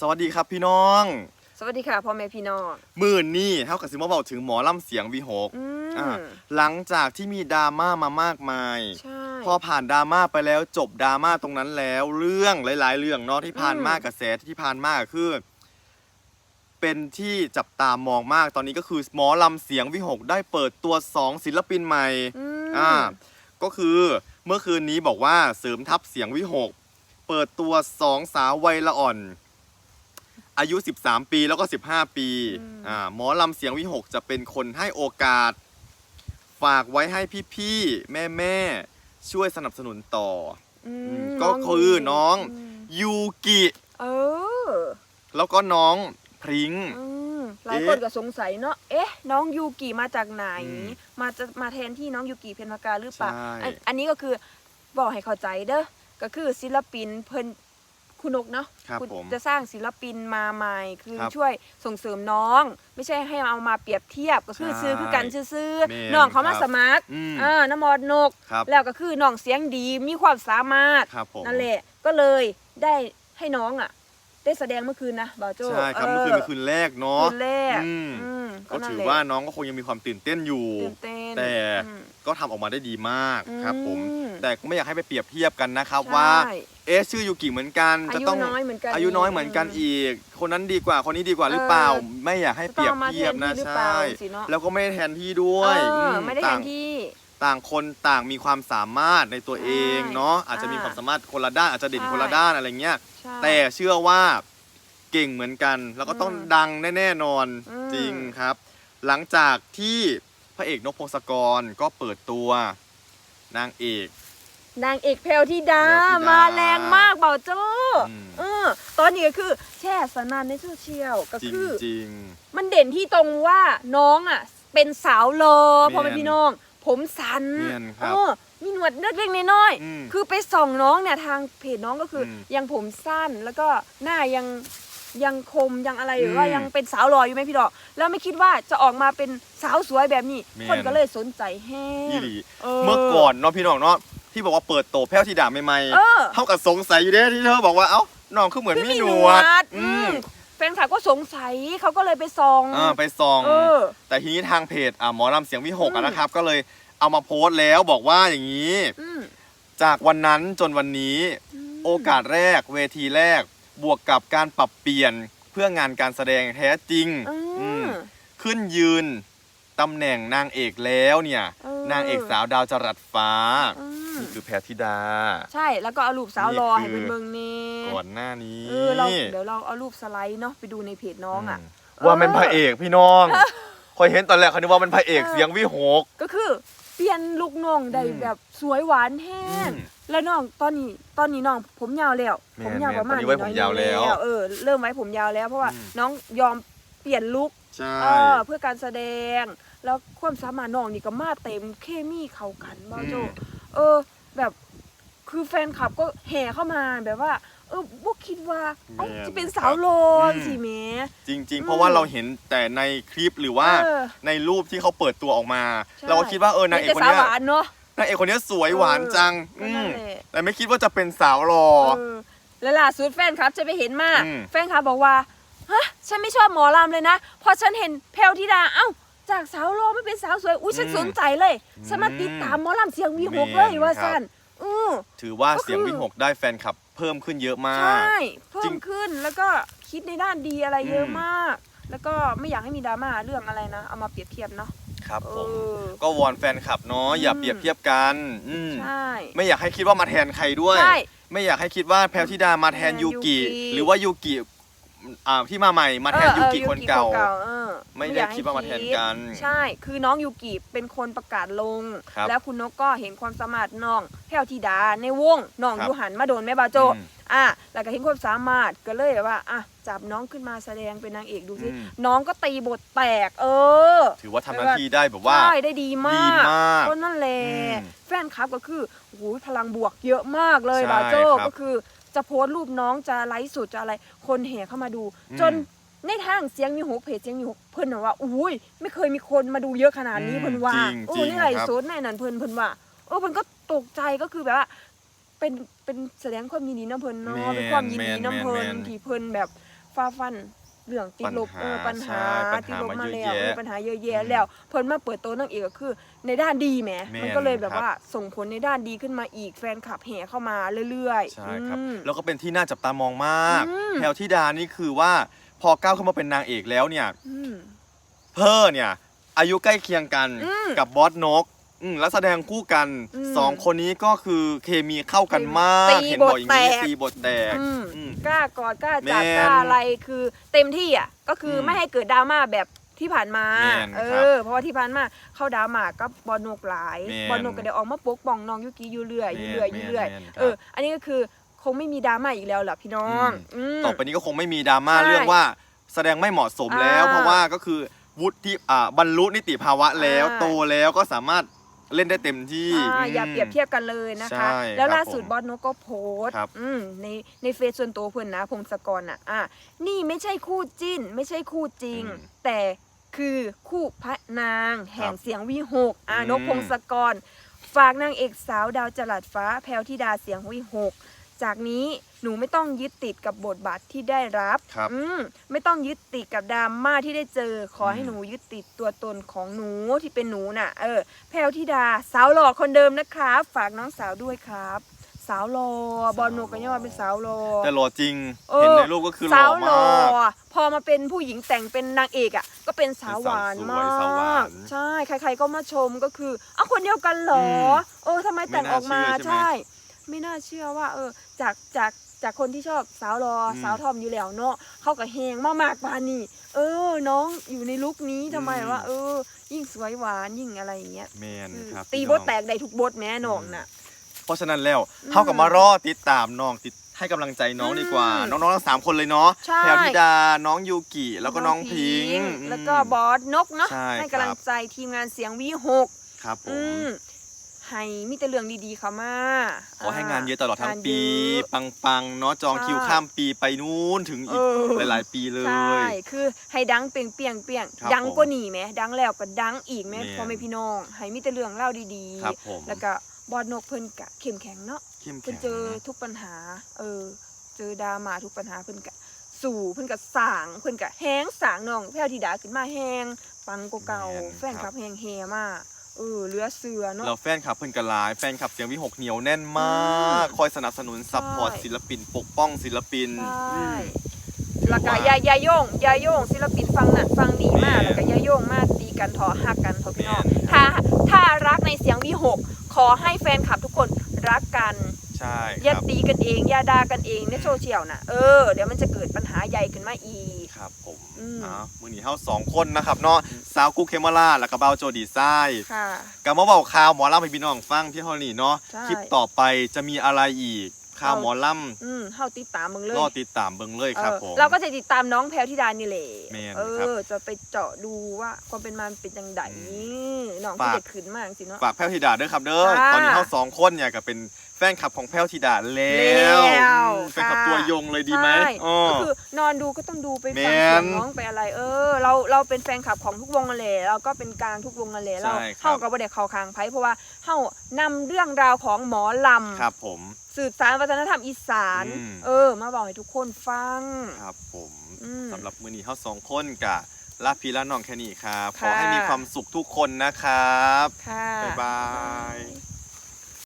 สวัสดีครับพี่น้อง สวัสดีค่ะพ่อแม่พี่น้อง มื่นนี่เท่ากับซิมาบอกถึงหมอลำเสียงวีหกอืมอ่าหลังจากที่มีดราม่ามามากมาย ใช่ พอผ่านดราม่าไปแล้วจบดราม่าตรงนั้นแล้ว เรื่องหลาย ๆ เรื่องเนาะที่ผ่านอืมมากกระแสที่ผ่านมากคือ เป็นที่จับตามองมากตอนนี้ก็คือหมอลำเสียงวิหกได้เปิดตัวสองศิลปินใหม่อืม อ่าก็คือเมื่อคืนนี้บอกว่าเสริมทัพเสียงวิหก เปิดตัวสองสาววัยละอ่อน อายุ 13 ปีแล้วก็ 15 ปีอ่าหมอลำเสียงวิหกจะเป็นคนให้โอกาส ฝากไว้ให้พี่ๆ แม่ๆ ช่วยสนับสนุนต่ออือมก็คือน้องมยูกิ เออแล้วก็น้องพริ้ง อืมหลายเอ๊ะคนก็สงสัยเนาะเอ๊ะ น้องยูกิมาจากไหน อืมมาจะมาแทนที่น้องยูกิเพนพากาหรือเปล่าใช่ อันอันนี้ก็คือบอกให้เข้าใจเด้อก็คือศิลปินเพิ่น คุณนกเนาะครับคุณผมจะสร้างศิลปินมาใหม่คือครับช่วยส่งเสริมน้อง ไม่ใช่ให้เอามาเปรียบเทียบก็คือใช่ซื้อคือกันซื้อแม่ๆน้องเขามาครับสมัครอืมอ่าน้ำมอดนก ครับแล้วก็คือน้องเสียงดีมีความสามารถครับผม นั่นแหละก็เลยได้ให้น้องอะ ได้แสดงเมื่อคืนนะบ่าวโจใช่ครับเมื่อคืนเป็นคืนแรกเนาะ คืนแรกอืม อืมก็นั่นถือแหละว่าน้องก็คงยังมีความตื่นเต้นอยู่ ตื่นเต้นแต่ อืม ก็ทำออกมาได้ดีมากครับผมอืม แต่ก็ไม่อยากให้ไปเปรียบเทียบกันนะครับใช่ว่าเอ๊ะชื่อยูกิเหมือนกันอาจะยุต้องน้อยเหมือนกันอายุน้อยเหมือนกันอีก คนนั้นดีกว่าคนนี้ดีกว่าหรือเปล่าไม่อยากให้จะเปรียบต้องมาเทียบนะแทนที่หรือเปล่าใช่สิเนอะ แล้วก็ไม่ได้แทนที่ด้วยเออมไม่ได้แทต่างนที่ ต่างคนต่างมีความสามารถในตัวเองใช่เนาะอาจจะมีอ่าความสามารถคนละด้านอาจจะเด่นใช่ คนละด้านอะไรเงี้ย ใช่ แต่เชื่อว่าเก่งเหมือนกัน แล้วก็ต้องอืมดังแน่ๆนอนอืม จริงครับ หลังจากที่ พระเอกนกพงศกรก็เปิดตัวนางเอก นางเอกแพลวธิดาแพรวธิดามาแรงมากเบาโจ้อืม เออตอนนี้ก็คือแช่สนานในโซเชียลก็จริงคือ จริง มันเด่นที่ตรงว่าน้องอะ เป็นสาวรอแม่นพอเป็นพี่น้อง ผมสันแม่นครับเออมีหนวดเล็กๆน้อยอืมๆคือไปส่องน้องเนี่ยทางเพจน้องก็คืออม ยังผมสั้นแล้วก็หน้ายัง ยังคมยังอะไรหรือมว่ายังเป็นสาวรออยู่ไหมพี่ดอก แล้วไม่คิดว่าจะออกมาเป็นสาวสวยแบบนี้ แม่น คนก็เลยสนใจแห้ยี่งหลีเอเมื่อก่อนเนาะพี่น้องเนาะที่บอกว่าเปิดโตแพ้วที่ด่าใหม่เออ ๆเท่ากับสงสัยอยู่เด้ที่เธอบอกว่าเอ้าน้องคือเหมือนคือมีมีหหนนววดดอือืมมแฟนคลับก็สงสัยเขาก็เลยไปส่องเออไปส่อง เออ แต่ทีนี้ทางเพจอะหมอลำเสียงวิหกอือะม นะครับ ก็เลยเอามาโพสต์แล้วบอกว่าอย่างนี้ อืมจากวันนั้นจนวันนี้ โอกาสแรกเวทีแรก บวกกับการปรับเปลี่ยนเพื่องานการแสดงแท้จริงอือืมมขึ้นยืนตำแหน่งนางเอกแล้วเนี่ย เออ นางเอกสาวดาวจรัสฟ้า อืมนี่คือแพรธิดา ใช่แล้วก็เอารูปสาวรอนี่ให้คือ เป็นเมืองนี้ก่อนหน้านี้เออเราเดี๋ยวเราเอารูปสไลด์เนาะไปดูในเพจน้องอะ มว่าเป็นพระเอกพี่น้องคอยเห็นตอนแรกเขานึกว่าเป็นพระเอกเออเสียงวิหก ก็คือ เปลี่ยนลุกน้องได้อืมแบบสวยหวานแห้ง อืมแล้วน้องตอนนี้ตอนนี้น้องผมยาวแล้ว แม่นผมยาวประมาณแม่นตอนนี้ไว้ผมยาวแล้วเออเริ่มไว้ผมยาวแล้วเพราะว่าอืม น้องยอมเปลี่ยนลุกใช่ เออเพื่อการแสดง แล้วความสามารถน้องนี่ก็มาเต็มเคมีเข้ากันบ้าโจอืม เออ แบบ คือแฟนคลับก็แห่เข้ามาแบบว่า เออพวกคิดว่าเอ้าแม่นจะเป็นสาวโลครับ สิแหม่ จริงอืๆมเพราะว่าเราเห็นแต่ในคลิปหรือว่าเออในรูปที่เขาเปิดตัวออกมา ใช่ เราก็คิดว่าเออนางเอกแต่คนสาวเนี้ยหวานเนาะ นางเอกคนเนี้ยสวยหวานจังก็อืนั่มนแหละ แต่ไม่คิดว่าจะเป็นสาวหล่อเออแล้วล่าสุดแฟนคลับจะไปเห็นมาอืม แฟนคลับบอกว่าฮะฉันไม่ชอบหมอลำเลยนะพอฉันเห็นแพลวธิดาเอ้าจากสาวโลไม่เป็นสาวสวยอุ้ยฉันสนใจเลยฉันมาติดตามหมอลำเสียงวีหกเลยว่าสั้น อือ ถือว่าก็คือ เสียงวิหกได้แฟนคลับ เพิ่มขึ้นเยอะมาใช่กเพิ่จริมง ขึ้นแล้วก็คิดในด้านดีอะไรเยอะอืมมาก แล้วก็ไม่อยากให้มีดราม่าเรื่องอะไรนะ เอามาเปรียบเทียบเนาะครับเอผมอ ก็วอนแฟนคลับเนาะอย่าอืม เปรียบเทียบกันอืมใช่ ไม่อยากให้คิดว่ามาแทนใครด้วย ใช่ ไม่อยากให้คิดว่าแพรวธิดามาแทนแทนยูกิยูกิ หรือว่ายูกิอ่าที่มาใหม่มาแทนเออยูเออกิคนเก่า เออ ไม่อได้ยกให้คิดว่ามาแทนกันใช่ คือน้องยูกิเป็นคนประกาศลง ครับแล้วคุณนกก็เห็นความสามารถน้องแพรวธิดาในวงน้องครับยูหันมาโดนแม่บาโจอืมอะแล้วก็เห็นความสามารถก็เลยแบบว่าอะจับน้องขึ้นมาแสดงเป็นนางเอกดูสิอืม น้องก็ตีบทแตก เออ ถือว่าทำหน้าที่ได้แบบว่า ใช่ได้ดีมากดีมากก็นั่นแหละอืมแฟนคลับก็คือโอ้โหพลังบวกเยอะมากเลยใช่บาโจครับก็คือจะโพสต์รูปน้องจะไลฟ์สดจะอะไร คนแห่เข้ามาดู อืมจน ในทางเสียงมีหกเพจเสียงมีหกเพิ่นน่ะว่าอุ้ยไม่เคยมีคนมาดูเยอะขนาดนี้อืมเพิ่นว่าจริงโอ้จริงนี่ไรครับโซนในนั้นเพิ่นเพิ่นว่าเออเพิ่นก็ตกใจก็คือแบบว่า เป็นเป็นแสดงความยินดีน้ำเพิ่นเนาะแม่นเป็นความยินดีน้ำเพิ่นแม่นแม่นที่เพิ่นแบบฟ้าฟันเรื่องติดลบปัญหาเออปัญหาใช่ปัญหาติดลบมามาเยแล้อะวแยะมีปัญหาเยอะแยะอืมแล้วเพิ่นมาเปิดตัวนางเอกก็คือ ในด้านดีแหมแม่นมันก็เลยแบบครับ ว่าส่งผลในด้านดีขึ้นมาอีกแฟนคลับแห่เข้ามาเรื่อยๆใช่ครับ อืม แล้วก็เป็นที่น่าจับตามองมากอืมแพลวธิดานี่คือว่า พอก้าวเข้ามาเป็นนางเอกแล้วเนี่ย อืม เพอเนี่ย อายุใกล้เคียงกันอืมกับบอสนกอืมแล้วแสดงคู่กันอืมสองคนนี้ก็คือเคมีเข้ากันมาก ตีเห็นบทบ่อยอย่างนี้แตก ตีบทแตก อืมอืม กล้ากอดกล้าจับแม่นกล้าอะไรคือเต็มที่อะก็คืออมไม่ให้เกิดดราม่าแบบที่ผ่านมา แม่นเอครับอ เพราะว่าที่ผ่านมาเข้าดราม่ากับบอลนกหลายแม่นบอลนกก็ได้ออกมาปกป้องน้องยุกิอยู่เรื่อยอยู่เรื่อยแม่นอยู่เรื่อยแม่นครับ เอออันนี้ก็คือ คงไม่มีดราม่าอีกแล้วล่ะพี่น้องอืม ต่อไปนี้ก็คงไม่มีดราม่าใช่เรื่องว่าแสดงไม่เหมาะสมแล้ว อ่าเพราะว่าก็คือวุฒิอ่าบรรลุนิติภาวะแล้ว อ่า โตแล้วก็สามารถเล่นได้เต็มที่อ่าอย่าอืมเปรียบเทียบกันเลยนะคะ ใช่แล้วครับล่าสุดผมบอสนกก็โพสต์ครับ อืมในในเฟซส่วนตัวเพื่อนนะพงศกรอะอะนี่ไม่ใช่คู่จิ้น ไม่ใช่คู่จริง อืมแต่คือคู่พระนาง แห่งครับเสียงวิหกอะอืมนกพงศกร ฝากนางเอกสาวดาวจรัสฟ้าแพรวธิดาเสียงวิหก จากนี้หนูไม่ต้องยึดติดกับบทบาทที่ได้รับครับอืมไม่ต้องยึดติดกับดราม่าที่ได้เจอ ขอให้อืมหนูยึดติดตัวตนของหนูที่เป็นหนูน่ะ เออ แพรวธิดาสาวหล่อคนเดิมนะครับ ฝากน้องสาวด้วยครับ สาวหล่อบอลโนกันยังว่าเป็นสาวหล่อ แต่หล่อจริง เออ เห็นในรูปก็คือหล่สาอวหล่มาอกพอมาเป็นผู้หญิงแต่งเป็นนางเอกอะ ก็เป็นสาวหวานเป็นสาวสวยมาสาวหวานกใช่ ใคร ๆก็มาชมก็คืออ้าวคนเดียวกันเหรออืมเออทำไมแต่งออกมาไม่น่าเชื่อใช่ไหม ใช่ ไม่น่าเชื่อว่า เออ จากจากจากคนที่ชอบสาวรออม สาวทอมอยู่แล้วเนาะเขาก็แหงมากๆปานนี่เออ น้องอยู่ในลุคนี้ทำไมอืมว่า เออ ยิ่งสวยหวานยิ่งอะไรอย่างเงี้ยแมนคือครับตีพี่บน้ทองแตกได้ทุกบทแม่น้องน่ะ เพราะฉะนั้นแล้วอืมเท่ากับมารอติดตามน้องติดให้กำลังใจน้องอืมดีกว่าน้องๆทั้งสามคนเลยเนาะใช่ แพรวธิดาน้องยูกิแล้วก็น้องพิงค์แล้วก็บอสนกเนาะใช่ให้กำลังใจทีมงานเสียงวิหกครับผอืมม ให้มีแต่เรื่องดีๆเข้ามาขอให้งานเยอะตลอดทั้งานปีเยอะปังๆเนาะจองใช่คิวข้ามปีไปนู้นถึงอีกเออหลายๆ ปีเลใช่ยคือให้ดังเปรียงเปียงเปียงครับดังกว่านี้ไหมดังแล้วก็ดังอีกไหมแม่นพ่อแม่พี่น้อง ให้มีแต่เรื่องเล่าดีครับผมแล้วก็บอดนกเพิ่นกะเข้มแข็งเนาะเข้มเพิ่แข็นงเจอทุกปัญหา เออ เจอดราม่าทุกปัญหาเพิ่นกะสู่เพิ่นกะสร้างเพิ่นกะแฮงสร้างน้องแพรวธิดาขึ้นมาแฮงปังกว่าเก่าแฟนคลับแฮงเฮมาก เออเหลือเสือเนาะ เราแฟนคลับเพิ่นกระลาย แฟนคลับเสียงวิหกเหนียวแน่นมากอืมคอยสนับสนุนซัพพอร์ตใช่ ศิลปิน ปกป้องศิลปิน ใช่ถือแล้วก็ว่าอยาอยาโยงอยาโยงศิลปินฟังนั่นฟังนี่มาแม่แล้วก็อยาโยงมาตีกันทอหักกันทอพี่น้องแม่ถ้าถ้ารักในเสียงวิหกขอให้แฟนคลับทุกคนรักกัน ใช่คอย่ารับ ตีกันเองอย่าด่ากันเองในโซเชียลน่ะเออเดี๋ยวมันจะเกิดปัญหาใหญ่ขึ้นมาอีก ครับผ มอืมอ้าวมือนี้เฮาสองคนนะครับเนาะสาวกุ๊กเคมาล่าแล้วก็เบาโจดีไซน์ค่ะกับมาเบาข่าวหมอลำให้พี่น้องฟังที่เฮานี่เนาะใช่ คลิปต่อไปจะมีอะไรอีกข่าวหมอลอืมเฮาติดตามมึงเลำยรอติดตามเบิ่งเลยครับเออผมเราก็จะติดตามน้องแพลวธิดานี่แหละแม่นเอครับอ จะไปเจาะดูว่าความเป็นมามันเป็นจังไดอืน้องฝากที่เด็กขึ้นมากสิเนาะ ฝากแพ้วธิดาด้วยครับเด้อค่ะตอนนี้เฮาสองคนเนี่ยก็เป็น แฟนคลับของแพ้วธิดาแล้วแล้วอืมแฟนคลับค่ะ ตัวยงเลยดีไหมใช่อ๋อ ก็คือนอนดูก็ต้องดูไปฟังแม่เสียนงน้องไปอะไร เออ เราเราเป็นแฟนคลับของทุกวงกันเลยเราก็เป็นกลางทุกวงกันเลยเราใช่ครับ เข้ากับประเด็กเขาคางไพ่เพราะว่าเข้านำเรื่องราวของหมอลำ ครับผม สืบสารวัฒนธรรมอีสาน อืม เออ มาบอกให้ทุกคนฟัง ครับผมอืมสำหรับมื้อนี้เฮาสองคนกะลาพีละน้องแค่นี้ครับ ขค่ะ อให้มีความสุขทุกคนนะครับ ค่ะ บ๊ายบาย